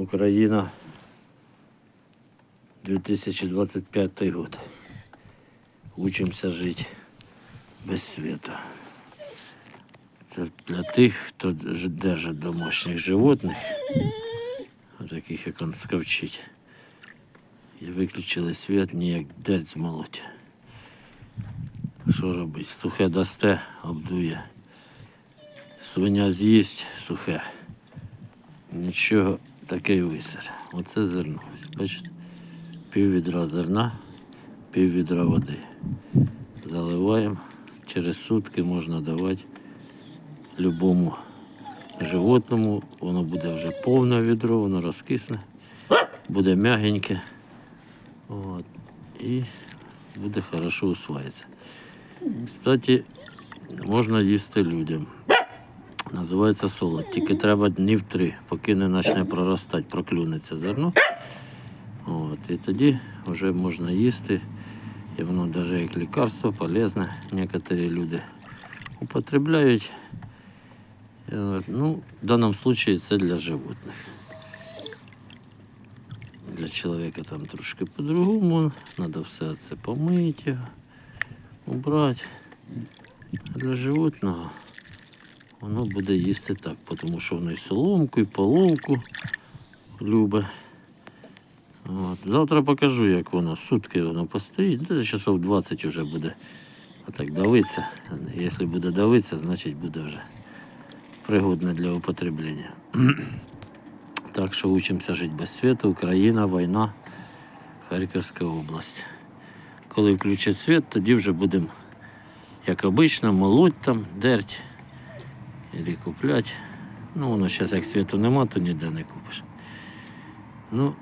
Україна 2025 год. Учимося жити без світа. Це для тих, хто держить домашніх животних, таких як он скавчить. І виключили світ, ніяк дерть змолоть. Що робить? Сухе дасте, обдує. Свиня з'їсть сухе. Нічого таке й висер. Оце зерно. Бачите? Пів відра зерна, пів відра води. Заливаємо. Через сутки можна давати любому животному. Воно буде вже повне відро, воно розкисне, буде м'ягеньке. От. І буде хорошо усваїтися. Кстати, можна їсти людям. Називається солод. Тільки треба днів три, поки не почне проростати, проклюнеться зерно. От, і тоді вже можна їсти. І воно навіть як лікарство полезне. Некоторі люди употребляють. Ну, в даному випадку це для животних. Для чоловіка там трошки по-другому. Треба все це помити, убрати. Для животного воно буде їсти так, тому що воно і соломку, і половку любить. От. Завтра покажу, як воно. Сутки воно постоїть. Десь часов 20 вже буде отак давитися. Якщо буде давитися, значить буде вже пригодне для употреблення. так що учимося жити без світу. Україна, війна, Харківська область. Коли включать світ, тоді вже будемо, як обично, молоть там, дерть. Или куплять. Ну, воно зараз як світу нема, то ніде не купиш. Ну,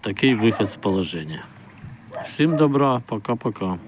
такий вихід з положення. Всім добра, пока-пока.